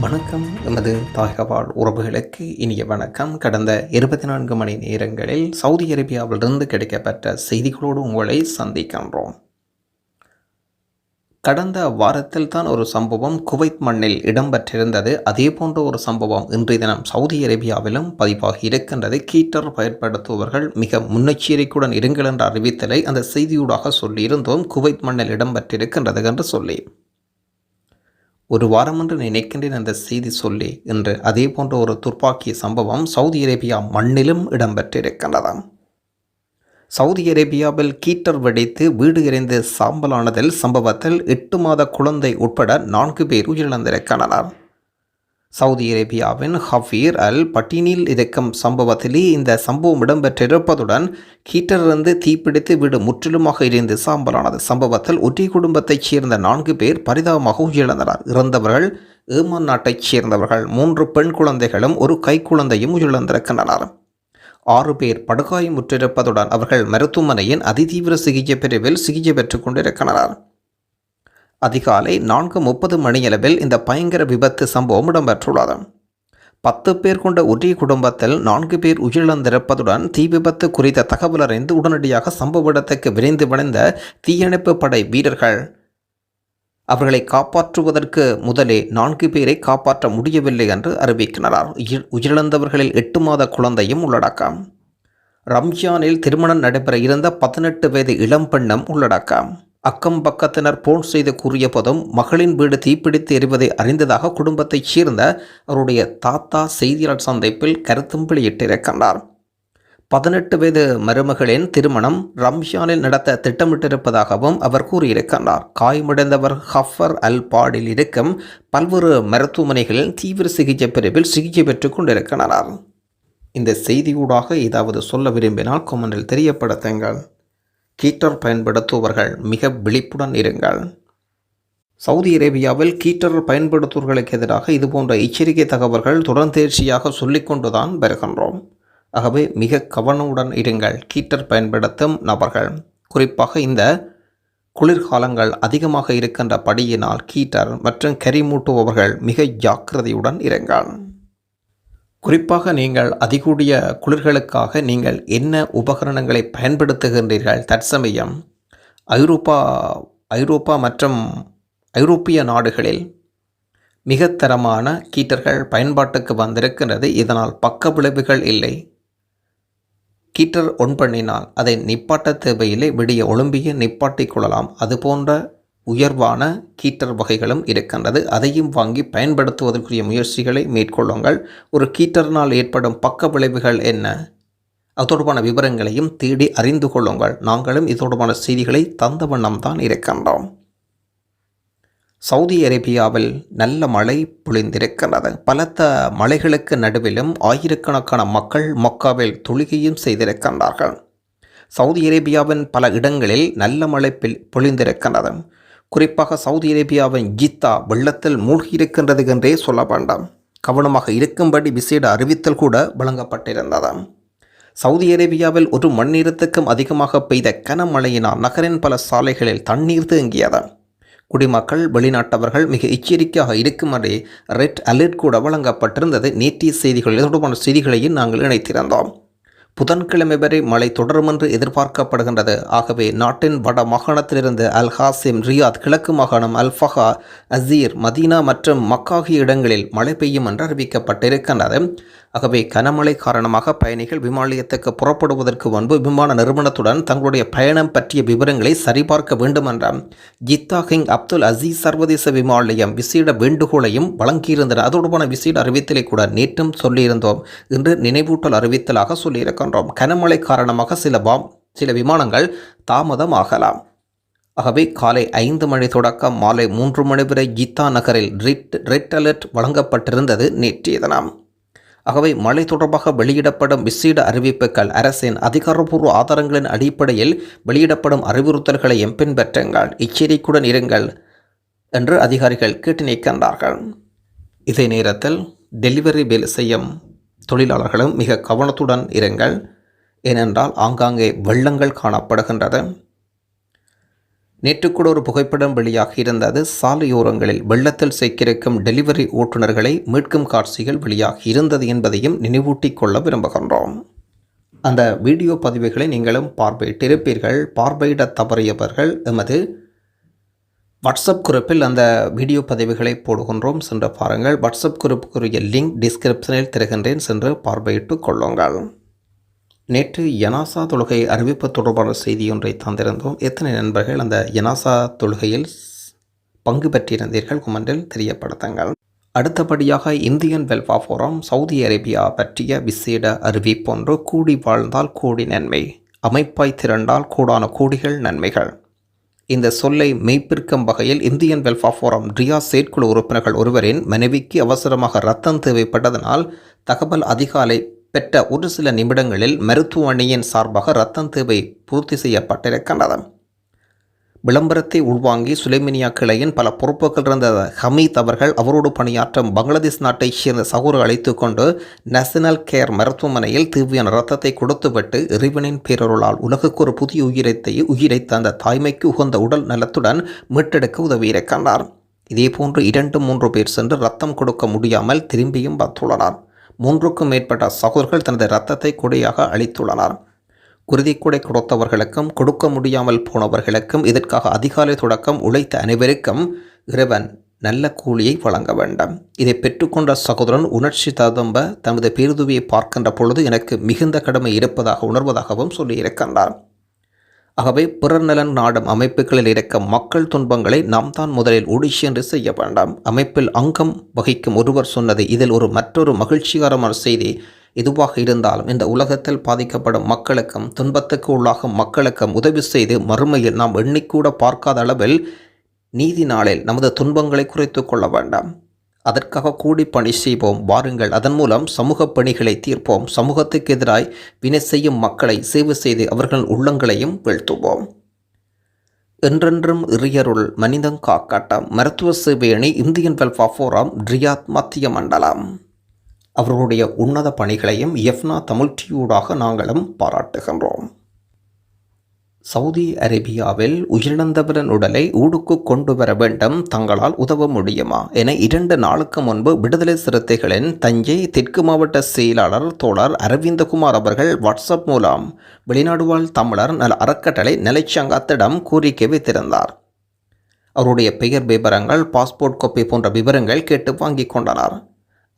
வணக்கம். எமது தாய்கவால் உறவுகளுக்கு இனிய வணக்கம். கடந்த இருபத்தி நான்கு மணி நேரங்களில் சவுதி அரேபியாவிலிருந்து கிடைக்கப்பட்ட செய்திகளோடு உங்களை சந்திக்கின்றோம். கடந்த வாரத்தில் தான் ஒரு சம்பவம் குவைத் மண்ணில் இடம்பெற்றிருந்தது. அதே போன்ற ஒரு சம்பவம் இன்றைய தினம் சவுதி அரேபியாவிலும் பதிவாகி இருக்கின்றது. கீட்டர் பயன்படுத்துபவர்கள் மிக முன்னெச்சரிக்கையுடன் இருங்கள் என்ற அறிவித்தலை அந்த செய்தியூடாக சொல்லியிருந்தோம். குவைத் மண்ணில் இடம்பெற்றிருக்கின்றது என்று சொல்லி. ஒரு வாரம் என்று நினைக்கின்றேன் அந்த செய்தி சொல்லி இன்று அதே போன்ற ஒரு துப்பாக்கிய சம்பவம் சவுதி அரேபியா மண்ணிலும் இடம்பெற்றிருக்கின்றதாம். சவுதி அரேபியாவில் கீட்டர் வெடித்து வீடு எறிந்து சாம்பலானதில் சம்பவத்தில் எட்டு மாத குழந்தை உட்பட நான்கு பேர் உயிரிழந்திருக்கின்றனர். சவுதி அரேபியாவின் ஹஃபீர் அல் பட்டினில் இருக்கும் சம்பவத்திலே இந்த சம்பவம் இடம்பெற்றிருப்பதுடன் ஹீட்டரிலிருந்து தீப்பிடித்து வீடு முற்றிலுமாக எரிந்து சாம்பலானது. சம்பவத்தில் ஒற்றை குடும்பத்தைச் சேர்ந்த நான்கு பேர் பரிதாபமாக உயிரிழந்தனர். இறந்தவர்கள் ஏமான் நாட்டைச் சேர்ந்தவர்கள். மூன்று பெண் குழந்தைகளும் ஒரு கைக்குழந்தையும் உயிரிழந்திருக்கின்றனர். ஆறு பேர் படுகாயமுற்றிருப்பதுடன் அவர்கள் மருத்துவமனையின் அதிதீவிர சிகிச்சை பிரிவில் சிகிச்சை பெற்றுக் கொண்டிருக்கின்றனர். அதிகாலை நான்கு முப்பது மணியளவில் இந்த பயங்கர விபத்து சம்பவம் இடம்பெற்றுள்ளது. பத்து பேர் கொண்ட ஒரே குடும்பத்தில் நான்கு பேர் உயிரிழந்திருப்பதுடன் தீ விபத்து குறித்த தகவல் அறிந்து உடனடியாக சம்பவ இடத்துக்கு விரைந்து விளைந்த தீயணைப்பு படை வீரர்கள். அவர்களை காப்பாற்றுவதற்கு முதலே நான்கு பேரை காப்பாற்ற முடியவில்லை என்று அறிவிக்கின்றனர். உயிர் உயிரிழந்தவர்களில் எட்டு மாத குழந்தையும் உள்ளடக்கம். ரம்ஜானில் திருமணம் நடைபெற இருந்த பதினெட்டு வயது இளம் பெண்ணும் உள்ளடக்கம். அக்கம் பக்கத்தினர் போன் செய்து கூறிய போதும் மகளின் வீடு தீப்பிடித்து எரிவதை அறிந்ததாக குடும்பத்தைச் சேர்ந்த அவருடைய தாத்தா செய்தியாளர் சந்திப்பில் கருத்தும் வெளியிட்டிருக்கின்றார் பதினெட்டு வயது மருமகளின் திருமணம் ரம்ஜானில் நடத்த திட்டமிட்டிருப்பதாகவும் அவர் கூறியிருக்கின்றார் காயமடைந்தவர் ஹஃபர் அல் பாடில் இருக்கும் பல்வேறு மருத்துவமனைகளில் தீவிர சிகிச்சை பிரிவில் சிகிச்சை பெற்றுக் கொண்டிருக்கின்றனர் இந்த செய்தியூடாக ஏதாவது சொல்ல விரும்பினால் கொமெண்டில் தெரியப்படுத்துங்கள். கீட்டர் பயன்படுத்துபவர்கள் மிக விழிப்புடன் இருங்கள். சவுதி அரேபியாவில் கீட்டர் பயன்படுத்துவர்களுக்கு எதிராக இதுபோன்ற எச்சரிக்கை தகவல்கள் தொடர்ந்தேர்ச்சியாக சொல்லிக்கொண்டுதான் வருகின்றோம். ஆகவே மிக கவனமுடன் இருங்கள் கீட்டர் பயன்படுத்தும் நபர்கள். குறிப்பாக இந்த குளிர்காலங்கள் அதிகமாக இருக்கின்ற படியினால் கீட்டர் மற்றும் கரிமூட்டுபவர்கள் மிக ஜாக்கிரதையுடன் இருங்கள். குறிப்பாக நீங்கள் அதிகூடிய குளிர்களுக்காக நீங்கள் என்ன உபகரணங்களை பயன்படுத்துகின்றீர்கள்? தற்சமயம் ஐரோப்பா ஐரோப்பா மற்றும் ஐரோப்பிய நாடுகளில் மிக தரமான கீட்டர்கள் பயன்பாட்டுக்கு வந்திருக்கின்றது. இதனால் பக்க விளைவுகள் இல்லை. கீட்டர் ஒன் பண்ணினால் அதை நிப்பாட்ட தேவையில்லை. விடிய ஒலிம்பிய நிப்பாட்டிக் கொள்ளலாம். அதுபோன்ற உயர்வான கீட்டர் வகைகளும் இருக்கின்றது. அதையும் வாங்கி பயன்படுத்துவதற்குரிய முயற்சிகளை மேற்கொள்ளுங்கள். ஒரு கீட்டர்னால் ஏற்படும் பக்க விளைவுகள் என்ன? அது தொடர்பான விவரங்களையும் தேடி அறிந்து கொள்ளுங்கள். நாங்களும் இது தொடர்பான செய்திகளை தந்த வண்ணம் தான் இருக்கின்றோம். சவுதி அரேபியாவில் நல்ல மழை பொழிந்திருக்கிறது பலத்த மலைகளுக்கு நடுவிலும் ஆயிரக்கணக்கான மக்கள் மக்காவில் தொழுகையும் செய்திருக்கின்றார்கள். சவுதி அரேபியாவின் பல இடங்களில் நல்ல மழை பொழிந்திருக்கின்றது. குறிப்பாக சவுதி அரேபியாவின் ஜித்தா வெள்ளத்தில் மூழ்கியிருக்கின்றது என்றே சொல்ல வேண்டாம். கவனமாக இருக்கும்படி விசேட அறிவித்தல் கூட வழங்கப்பட்டிருந்ததாம். சவுதி அரேபியாவில் ஒரு மண்ணீரத்துக்கும் அதிகமாக பெய்த கனமழையினால் நகரின் பல சாலைகளில் தண்ணீர் தேங்கியதாம். குடிமக்கள் வெளிநாட்டவர்கள் மிக எச்சரிக்கையாக இருக்குமாறு ரெட் அலர்ட் கூட வழங்கப்பட்டிருந்தது. நேற்றைய செய்திகளில் தொடர்பான செய்திகளையும் நாங்கள் இணைத்திருந்தோம். புதன்கிழமை வரை மழை தொடரும் என்று எதிர்பார்க்கப்படுகின்றது. ஆகவே நாட்டின் வட மாகாணத்திலிருந்து அல் ஹாசிம் ரியாத் கிழக்கு மாகாணம் அல் ஃபஹா அசீர் மதீனா மற்றும் மக்காகிய இடங்களில் மழை பெய்யும் என்று அறிவிக்கப்பட்டிருக்கின்றது. ஆகவே கனமழை காரணமாக பயணிகள் விமானியத்துக்கு புறப்படுவதற்கு முன்பு விமான நிறுவனத்துடன் தங்களுடைய பயணம் பற்றிய விவரங்களை சரிபார்க்க வேண்டும் என்ற ஜித்தா கிங் அப்துல் அசீஸ் சர்வதேச விமான நிலையம் விசேட வேண்டுகோளையும் வழங்கியிருந்தனர் அதோடுபான விசேட அறிவித்தலை கூட நேற்றும் சொல்லியிருந்தோம் இன்று நினைவூட்டல் அறிவித்தலாக சொல்லியிருக்கின்றோம். கனமழை காரணமாக சில பாம் சில விமானங்கள் தாமதமாகலாம். ஆகவே காலை ஐந்து மணி தொடக்கம் மாலை மூன்று மணி வரை கீதா நகரில் ரெட் ரெட் அலர்ட் வழங்கப்பட்டிருந்தது நேற்றைய தினம். ஆகவே மழை தொடர்பாக வெளியிடப்படும் விசேட அறிவிப்புகள் அரசின் அதிகாரப்பூர்வ ஆதாரங்களின் அடிப்படையில் வெளியிடப்படும் அறிவுறுத்தல்களையும் பின்பற்றுங்கள். எச்சரிக்கையுடன் இருங்கள் என்று அதிகாரிகள் கேட்டு நிற்கின்றார்கள் இதே நேரத்தில் டெலிவரி வேலை செய்யும் தொழிலாளர்களும் மிக கவனத்துடன் இருங்கள். ஏனென்றால் ஆங்காங்கே வெள்ளங்கள் காணப்படுகின்றது. நேற்று கூட ஒரு புகைப்படம் வெளியாகி இருந்தது. சாலையோரங்களில் வெள்ளத்தில் சிக்கியிருக்கும் டெலிவரி ஓட்டுநர்களை மீட்கும் காட்சிகள் வெளியாகி இருந்தது என்பதையும் நினைவூட்டிக் கொள்ள விரும்புகின்றோம். அந்த வீடியோ பதிவுகளை நீங்களும் பார்வையிட்டிருப்பீர்கள். பார்வையிட தவறியவர்கள் எமது வாட்ஸ்அப் குரூப்பில் அந்த வீடியோ பதிவுகளை போடுகின்றோம். சென்று பாருங்கள். வாட்ஸ்அப் குரூப்புக்குரிய லிங்க் டிஸ்கிரிப்ஷனில் தருகின்றேன். சென்று பார்வையிட்டு கொள்ளுங்கள். நேற்று யனாசா தொழுகை அறிவிப்பு தொடர்பான செய்தி ஒன்றை தந்திருந்தோம். எத்தனை நண்பர்கள் அந்த யனாசா தொழுகையில் பங்கு பெற்றிருந்தீர்கள் குமண்டில் தெரியப்படுத்துங்கள். அடுத்தபடியாக Indian welfare forum Saudi Arabia பற்றிய விசேட அறிவிப்பொன்று கூடி வாழ்ந்தால் கோடி நன்மை அமைப்பாய் திரண்டால் கூடான கோடிகள் நன்மைகள். இந்த சொல்லை மெய்ப்பிற்கும் வகையில் இந்தியன் வெல்ஃபா ஃபோரம் ரியா செயற்குழு உறுப்பினர்கள் ஒருவரின் மனைவிக்கு அவசரமாக ரத்தம் தேவைப்பட்டதனால் தகவல் அதிகாலை பெற்ற ஒரு சில நிமிடங்களில் மருத்துவமனையின் சார்பாக ரத்தம் தேவை பூர்த்தி செய்யப்பட்டிருக்கின்றது விளம்பரத்தை உள்வாங்கி சுலைமினியா கிளையின் பல பொறுப்புகள் இருந்த ஹமீத் அவர்கள் அவரோடு பணியாற்றும் பங்களாதேஷ் நாட்டைச் சேர்ந்த சகோதரர் அழைத்து கொண்டு நேஷனல் கேர் மருத்துவமனையில் தீவியான ரத்தத்தை கொடுத்துவிட்டு இறைவனின் பேரருளால் உலகுக்கு ஒரு புதிய உயிரத்தை உயிரை தந்த தாய்மைக்கு உகந்த உடல் நலத்துடன் மீட்டெடுக்க உதவியிருக்கின்றார். இதேபோன்று இரண்டு மூன்று பேர் சென்று ரத்தம் கொடுக்க முடியாமல் திரும்பியும் வந்துள்ளனர். மூன்றுக்கும் மேற்பட்ட சகோதரர்கள் தனது இரத்தத்தை கொடியாக அளித்துள்ளனர் குருதிக்கூடை கொடுத்தவர்களுக்கும் கொடுக்க முடியாமல் போனவர்களுக்கும் இதற்காக அதிகாலை தொடக்கம் உழைத்த அனைவருக்கும் இறைவன் நல்ல கூலியை வழங்க வேண்டும். இதை பெற்றுக்கொண்ட சகோதரன் உணர்ச்சி ததும்ப தமது பேருதுவியை பார்க்கின்ற பொழுது எனக்கு மிகுந்த கடமை இருப்பதாக உணர்வதாகவும் சொல்லியிருக்கின்றார். ஆகவே பிறர்நலன் நாடும் அமைப்புகளில் இருக்க மக்கள் துன்பங்களை நாம் தான் முதலில் ஒடி என்று செய்ய வேண்டாம். அமைப்பில் அங்கம் வகிக்கும் ஒருவர் சொன்னது இதில் ஒரு மற்றொரு மகிழ்ச்சிகரமான செய்தி எதுவாக இருந்தாலும் இந்த உலகத்தில் பாதிக்கப்படும் மக்களுக்கும் துன்பத்துக்கு உள்ளாகும் மக்களுக்கும் உதவி செய்து மறுமையில் நாம் எண்ணிக்கூட பார்க்காத அளவில் நீதி நாளில் நமது துன்பங்களை குறைத்து கொள்ள வேண்டாம். அதற்காக கூடி பணி செய்வோம். வாருங்கள் அதன் மூலம் சமூக பணிகளை தீர்ப்போம். சமூகத்துக்கு எதிராய் வினை செய்யும் மக்களை சேவை செய்து அவர்கள் உள்ளங்களையும் வீழ்த்துவோம். என்றென்றும் இறியருள் மனிதன் காக்காட்டம் மருத்துவ சேவை அணி இந்தியன் வெல்ஃபா ஃபோரம் ரியாத் மத்திய மண்டலம். அவர்களுடைய உன்னத பணிகளையும் எஃப்னா தமிழ் டியூடாக நாங்களும் பாராட்டுகின்றோம். சவுதி அரேபியாவில் உயிரிழந்தவரின் உடலை ஊடுக்கு கொண்டு வர வேண்டும். தங்களால் உதவ முடியுமா? என இரண்டு நாளுக்கு முன்பு விடுதலை சிறுத்தைகளின் தஞ்சை தெற்கு மாவட்ட செயலாளர் தோழர் அரவிந்தகுமார் அவர்கள் வாட்ஸ்அப் மூலம் வெளிநாடு வாழ் தமிழர் நல அறக்கட்டளை நிலைச்சங்கத்திடம் கோரிக்கை வைத்திருந்தார். அவருடைய பெயர் விவரங்கள் பாஸ்போர்ட் கோப்பை போன்ற விவரங்கள் கேட்டு வாங்கிக் கொண்டனர்.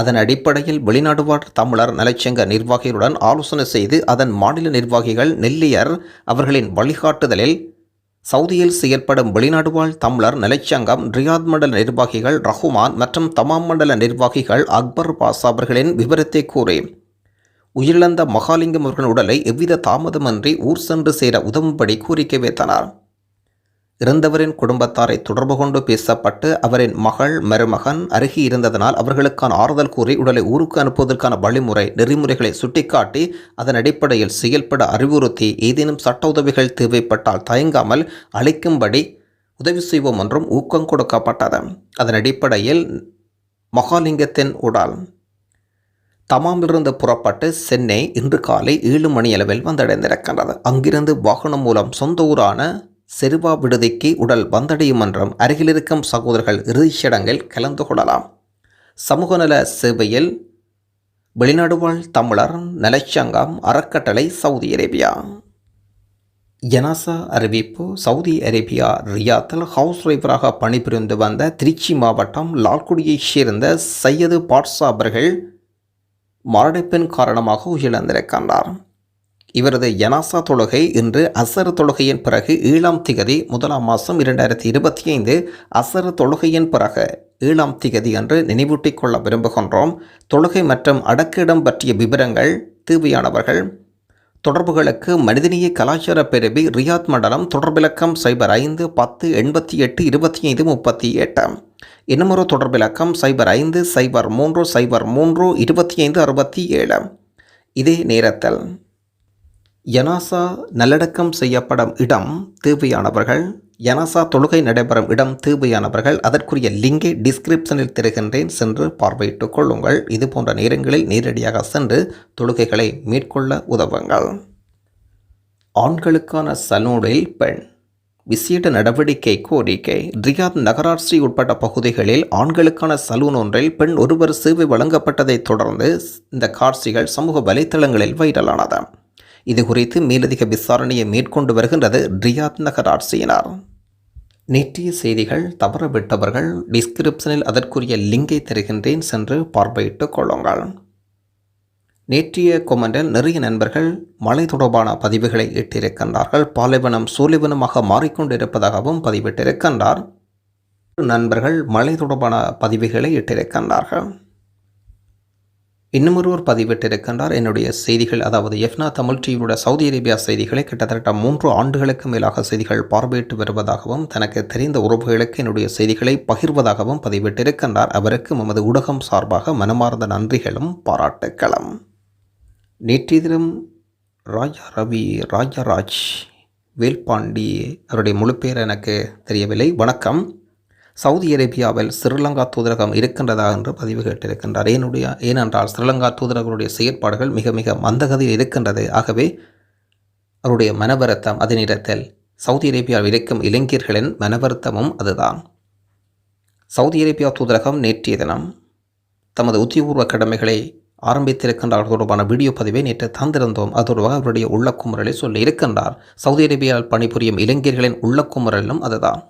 அதன் அடிப்படையில் வெளிநாடுவாழ் தமிழர் நலச்சங்க நிர்வாகிகளுடன் ஆலோசனை செய்து அதன் மாநில நிர்வாகிகள் நெல்லியர் அவர்களின் வழிகாட்டுதலில் சவுதியில் செயல்படும் வெளிநாடுவாழ் தமிழர் நலச்சங்கம் ரியாத் மண்டல நிர்வாகிகள் ரஹ்மான் மற்றும் தமாம் மண்டல நிர்வாகிகள் அக்பர் பாசா அவர்களின் விவரத்தை கூறி உயிரிழந்த மகாலிங்கம் அவர்களின் உடலை எவ்வித தாமதமின்றி ஊர் சென்று சேர உதவும்படி கோரிக்கை வைத்தனர். இறந்தவரின் குடும்பத்தாரை தொடர்பு கொண்டு பேசப்பட்டு அவரின் மகள் மருமகன் அருகி இருந்ததனால் அவர்களுக்கான ஆறுதல் கூறி உடலை ஊருக்கு அனுப்புவதற்கான வழிமுறை நெறிமுறைகளை சுட்டிக்காட்டி அதன் அடிப்படையில் செயல்பட அறிவுறுத்தி ஏதேனும் சட்ட உதவிகள் தேவைப்பட்டால் தயங்காமல் அளிக்கும்படி உதவி செய்வோம் என்றும் ஊக்கம் கொடுக்கப்பட்டது. அதன் அடிப்படையில் மகாலிங்கத்தின் உடல். தமாமிலிருந்து புறப்பட்டு சென்னை இன்று காலை ஏழு மணியளவில் வந்தடைந்திருக்கின்றது. அங்கிருந்து வாகனம் மூலம் சொந்த ஊரான செருவா விடுதிக்கு உடல் வந்தடையும் என்றும் அருகிலிருக்கும் சகோதரர்கள் இறுதிச் சடங்கில் கலந்து கொள்ளலாம். சமூக நல சேவையில் வெளிநாடுவாழ் தமிழர் நலச்சங்கம் அறக்கட்டளை சவுதி அரேபியா. ஜனாசா அறிவிப்பு சவுதி அரேபியா ரியாத்தில் ஹவுஸ் ஒய்ஃபராக பணிபுரிந்து வந்த திருச்சி மாவட்டம் லால்குடியைச் சேர்ந்த சையது பாட்ஷா அவர்கள் மாரடைப்பின் காரணமாக உயிரிழந்திருக்கின்றார். இவரது யனாசா தொழுகை இன்று அசர் தொழுகையின் பிறகு ஏழாம் திகதி முதலாம் மாதம் இரண்டாயிரத்தி இருபத்தி ஐந்து அசர் தொழுகையின் பிறகு ஏழாம் திகதி என்று நினைவூட்டிக் கொள்ள விரும்புகின்றோம். தொழுகை மற்றும் அடக்கிடம் பற்றிய விவரங்கள் தேவையானவர்கள். தொடர்புகளுக்கு மனிதநேய கலாச்சார பிரிவி ரியாத் மண்டலம் தொடர்பிலக்கம் சைபர் ஐந்து பத்து எண்பத்தி எட்டு இருபத்தி ஐந்து முப்பத்தி எட்டு. இன்னமொரு தொடர்பிலக்கம் சைபர் ஐந்து சைபர் மூன்று சைபர் மூன்று இருபத்தி ஐந்து அறுபத்தி ஏழு. இதே நேரத்தில் யனாசா நல்லடக்கம் செய்யப்படும் இடம் தேவையானவர்கள் யனாசா தொழுகை நடைபெறும் இடம் தேவையானவர்கள் அதற்குரிய லிங்கை டிஸ்கிரிப்ஷனில் தருகின்றேன் சென்று பார்வையிட்டுக் கொள்ளுங்கள். இது போன்ற நேரங்களில் நேரடியாக சென்று தொழுகைகளை மேற்கொள்ள உதவுங்கள். ஆண்களுக்கான சலூனில் பெண். விசேட நடவடிக்கை கோரிக்கை. ரியாத் நகராட்சி உட்பட்ட பகுதிகளில் ஆண்களுக்கான சலூன் ஒன்றில் பெண் ஒருவர் சேவை வழங்கப்பட்டதைத் தொடர்ந்து இந்த காட்சிகள் சமூக வலைத்தளங்களில் வைரலானது. இது குறித்து மேலதிக விசாரணையை மேற்கொண்டு வருகின்றது ரியாத் நகராட்சியினர் நேற்றைய செய்திகள் தவறவிட்டவர்கள் டிஸ்கிரிப்ஷனில் அதற்குரிய லிங்கை தருகின்றேன் சென்று பார்வையிட்டுக் கொள்ளுங்கள். நேற்றைய கொமெண்டில் நிறைய நண்பர்கள் மழை தொடர்பான பதிவுகளை இட்டிருக்கின்றார்கள். பாலைவனம் சூலைவனமாக மாறிக்கொண்டிருப்பதாகவும் பதிவிட்டிருக்கின்றார். நண்பர்கள் மழை தொடர்பான பதிவுகளை இட்டிருக்கின்றார்கள். இன்னும் ஒருவர் பதிவிட்டிருக்கின்றார். என்னுடைய செய்திகள் அதாவது எஃப்னா தமிழ் டிவியோட சவுதி அரேபியா செய்திகளை கிட்டத்தட்ட மூன்று ஆண்டுகளுக்கு மேலாக செய்திகள் பார்வையிட்டு வருவதாகவும் தனக்கு தெரிந்த உறவுகளுக்கு என்னுடைய செய்திகளை பகிர்வதாகவும் பதிவிட்டிருக்கின்றார். அவருக்கு நமது ஊடகம் சார்பாக மனமார்ந்த நன்றிகளும் பாராட்டுக்களும். நேற்றைய தினம் ராஜா ரவி ராஜராஜ் வேல்பாண்டி அவருடைய முழு பேர் எனக்கு தெரியவில்லை. வணக்கம். சவுதி அரேபியாவில் ஸ்ரீலங்கா தூதரகம் இருக்கின்றதா என்று பதிவு கேட்டிருக்கின்றார். ஏனுடைய ஏனென்றால் ஸ்ரீலங்கா தூதரகருடைய செயற்பாடுகள் மிக மிக மந்தகதியில் இருக்கின்றது. ஆகவே அவருடைய மனவருத்தம் அதே நேரத்தில் சவுதி அரேபியாவில் இருக்கும் இளைஞர்களின் மனவருத்தமும் அதுதான். சவுதி அரேபியா தூதரகம் நேற்றைய தினம் தமது உத்தியபூர்வ கடமைகளை ஆரம்பித்திருக்கின்றார் தொடர்பான வீடியோ பதிவை நேற்று தந்திருந்தோம். அது தொடர்பாக அவருடைய உள்ளக்குமுறலை சொல்லி இருக்கின்றார். சவுதி அரேபியாவில் பணிபுரியும் இளைஞர்களின் உள்ளக்குமுறலும் அதுதான்.